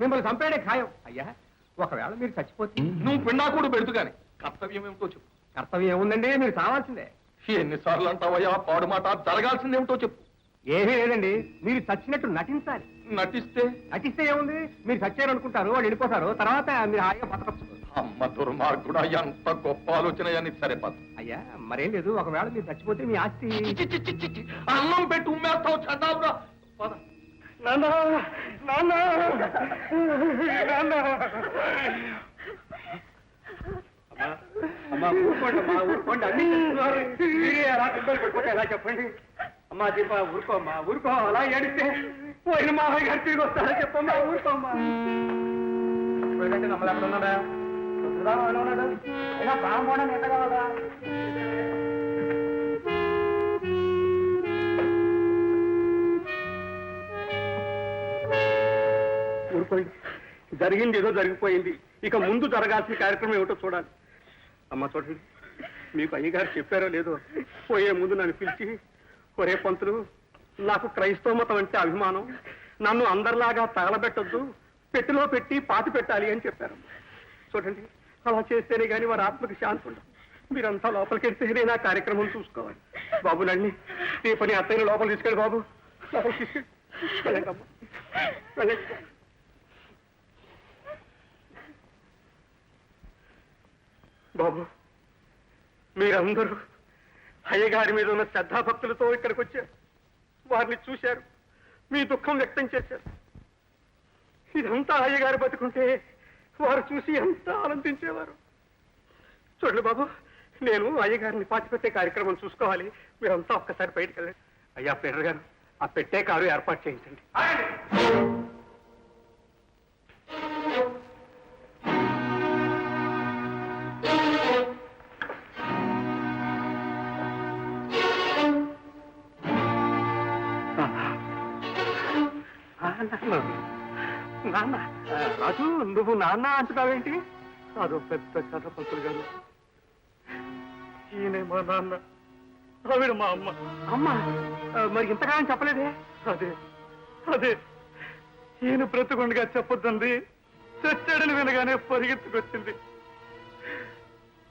మిమ్మల్ని చంపేయడే ఖాయం. అయ్యా ఒకవేళ మీరు చచ్చిపోతే నువ్వు పిండాకుడు పెడుతు గాని కర్తవ్యం ఏమిటో చెప్పు. కర్తవ్యం ఏముందండి? మీరు చావాల్సిందే. ఎన్నిసార్లు అంటావయ్యా పాడు మాట జరగాల్సిందేమిటో చెప్పు. ఏమీ లేదండి. మీరు చచ్చినట్టు నటించాలి. నటిస్తే? నటిస్తే ఏముంది? మీరు చచ్చారు అనుకుంటారు వాళ్ళు వెళ్ళిపోతారు. తర్వాత మీరు హాయిగా బతకచ్చు. అమ్మ దుర్మార్గుడా ఎంత గొప్ప ఆలోచన అని సరే పద. అయ్యా మరేం లేదు. ఒకవేళ మీరు చచ్చిపోతే మీ ఆస్తి. అన్నం పెట్టి ఉమ్మేస్తావు పద. నాన్న నాన్న నాన్న అమ్మా ఊరుకోండి అమ్మా ఊరుకోండి అన్ని చెప్తున్నారు. మీరే అలా ఇబ్బంది పడిపోతే ఎలా చెప్పండి అమ్మా దీప ఊరుకో అమ్మా ఊరుకో అలా ఏడిస్తే అయిపోయింది. జరిగింది ఏదో జరిగిపోయింది. ఇక ముందు జరగాల్సిన కార్యక్రమం ఏమిటో చూడాలి. అమ్మ చూడండి మీకు అయ్యగారు చెప్పారో లేదో పోయే ముందు నన్ను పిలిచి ఒరే పంతులు నాకు క్రైస్తవ మతం అంటే అభిమానం. నన్ను అందరిలాగా తగలబెట్టద్దు. పెట్టిలో పెట్టి పాతి పెట్టాలి అని చెప్పారు. చూడండి అలా చేస్తేనే కానీ వారి ఆత్మకి శాంతి ఉండదు. మీరంతా లోపలికి వెళ్తేనే నా కార్యక్రమం చూసుకోవాలి. బాబు నండి ఈ పని అత్తయ్య లోపల తీసుకెళ్ళి బాబు. లోపలికి తీసుకెళ్ళి. వెళ్ళండి అమ్మా. వెళ్ళండి. బాబు మీరందరూ అయ్యగారి మీద ఉన్న శ్రద్ధాభక్తులతో ఇక్కడికి వచ్చారు. వారిని చూశారు. మీ దుఃఖం వ్యక్తం చేశారు. ఇదంతా అయ్యగారు బతుకుంటే వారు చూసి ఎంత ఆనందించేవారు. చూడండి బాబు నేను అయ్యగారిని పాతిపెట్టే కార్యక్రమం చూసుకోవాలి. మీరంతా ఒక్కసారి బయటకు వెళ్ళండి. అయ్యా పెర్ర గారు ఆ పెట్టే కారు ఏర్పాటు చేయించండి. నాన్న. రాజు నువ్వు నాన్న అంటున్నావేంటి? అదో పెద్ద కథ పంతులు గారు. ఈయనే మా నాన్న. ఆవిడ మా అమ్మ. అమ్మ మరి ఇంతకాలం చెప్పలేదే? అదే అదే. ఈయన బ్రతుకుండగా చెప్పొద్దండి చచ్చాడని వినగానే పరిగెత్తుకొచ్చింది.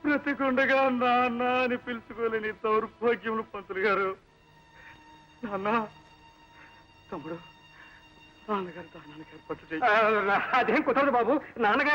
బ్రతికుండగా నాన్న అని పిలుచుకోలేని దౌర్భాగ్యములు పంతులు గారు. నాన్న తమ్ముడు నాన్నగారు నాన్నగారు పట్టు అదేం కుదరదు బాబు. నాన్నగారు